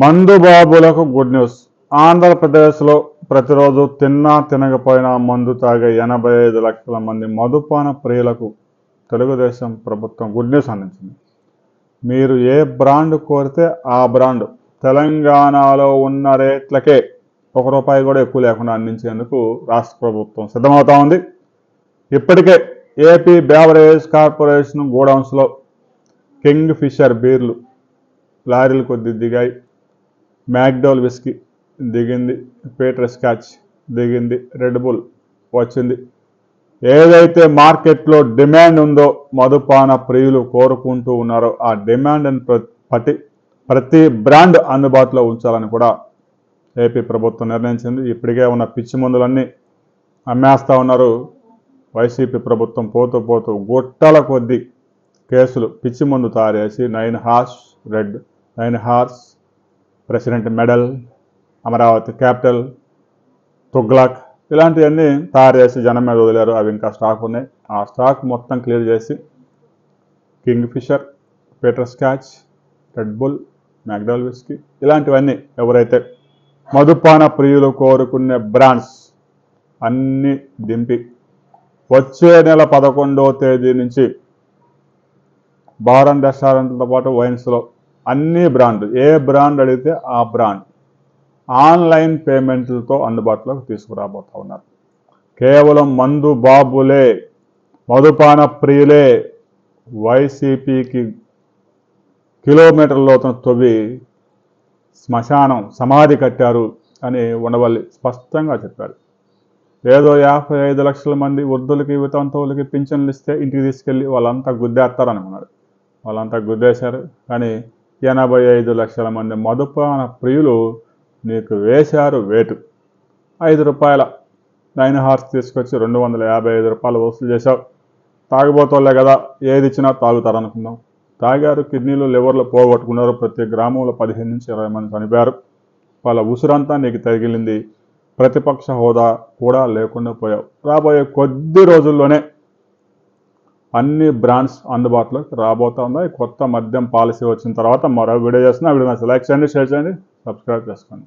మందు బాబులకు good news ఆంధ్రప్రదేశ్లో ప్రతిరోజు తిన్నా తినకపోయినా మందు తాగే ఎనభై ఐదు లక్షల మంది మదుపాన ప్రియులకు తెలుగుదేశం ప్రభుత్వం గుడ్ న్యూస్ అందించింది. మీరు ఏ బ్రాండ్ కోరితే ఆ బ్రాండ్ తెలంగాణలో ఉన్న రేట్లకే ఒక రూపాయి కూడా ఎక్కువ లేకుండా అందించేందుకు రాష్ట్ర ప్రభుత్వం సిద్ధమవుతా ఉంది. ఇప్పటికే ఏపీ బేవరేజ్ కార్పొరేషన్ గోడౌన్స్లో కింగ్ ఫిషర్ బీర్లు లారీలు కొద్ది దిగాయి. మ్యాక్డోల్ విస్కీ దిగింది పీటర్ స్కాచ్ దిగింది రెడ్ బుల్ వచ్చింది. ఏదైతే మార్కెట్లో డిమాండ్ ఉందో మదుపాన ప్రియులు కోరుకుంటూ ఉన్నారో ఆ డిమాండ్ ప్రతి ప్రతి బ్రాండ్ అందుబాటులో ఉంచాలని కూడా ఏపీ ప్రభుత్వం నిర్ణయించింది. ఇప్పటికే ఉన్న పిచ్చి మందులన్నీ అమ్మేస్తా ఉన్నారు. వైసీపీ ప్రభుత్వం పోతూ పోతూ గుట్టల కొద్దీ కేసులు పిచ్చి మందు తయారు చేసి nine horse red nine horse president medal Amaravati capital Tughlaq ఇలాంటివన్నీ తయారు చేసి జనం మీద వదిలేరు. అవి ఇంకా స్టాక్ ఉన్నాయి. ఆ స్టాక్ మొత్తం క్లియర్ చేసి Kingfisher Peter Scotch Red Bull McDowell whisky ఇలాంటివన్నీ ఎవరైతే మధుపాన ప్రియులు కోరుకునే బ్రాండ్స్ అన్నీ దింపి వచ్చే నెల పదకొండవ తేదీ నుంచి బార్ అండ్ రెస్టారెంట్లతో పాటు వైన్స్లో అన్ని బ్రాండ్ ఏ బ్రాండ్ అడిగితే ఆ బ్రాండ్ ఆన్లైన్ పేమెంట్లతో అందుబాటులోకి తీసుకురాబోతా ఉన్నారు. కేవలం మందు బాబులే మధుపాన ప్రియులే వైసీపీకి కిలోమీటర్ లోతున తవ్వి శ్మశానం సమాధి కట్టారు అని ఉండవల్లి స్పష్టంగా చెప్పారు. ఏదో యాభై ఐదు లక్షల మంది వృద్ధులకి వితంతువులకి పింఛన్లు ఇస్తే ఇంటికి తీసుకెళ్ళి వాళ్ళంతా గుద్దేస్తారనుకున్నాడు వాళ్ళంతా గుద్దేశారు. కానీ ఎనభై ఐదు లక్షల మంది మదుపాన ప్రియులు నీకు వేశారు వేటు. ఐదు రూపాయల నైన్ హార్స్ తీసుకొచ్చి రెండు వందల యాభై ఐదు రూపాయలు వసూలు చేశావు. తాగిపోతోళ్ళే కదా ఏది ఇచ్చినా తాగుతారు అనుకుందాం తాగారు కిడ్నీలు లివర్లు పోగొట్టుకున్నారు. ప్రతి గ్రామంలో పదిహేను నుంచి ఇరవై మంది చనిపోయారు. వాళ్ళ ఉసురంతా నీకు తగిలింది. ప్రతిపక్ష హోదా కూడా లేకుండా పోయావు. రాబోయే కొద్ది రోజుల్లోనే అన్ని బ్రాండ్స్ అందుబాటులోకి రాబోతా ఉన్నాయి. కొత్త మద్యం పాలసీ వచ్చిన తర్వాత మరో వీడియో చేస్తున్నా. వీడియో లైక్ చేయండి షేర్ చేయండి సబ్స్క్రైబ్ చేసుకోండి.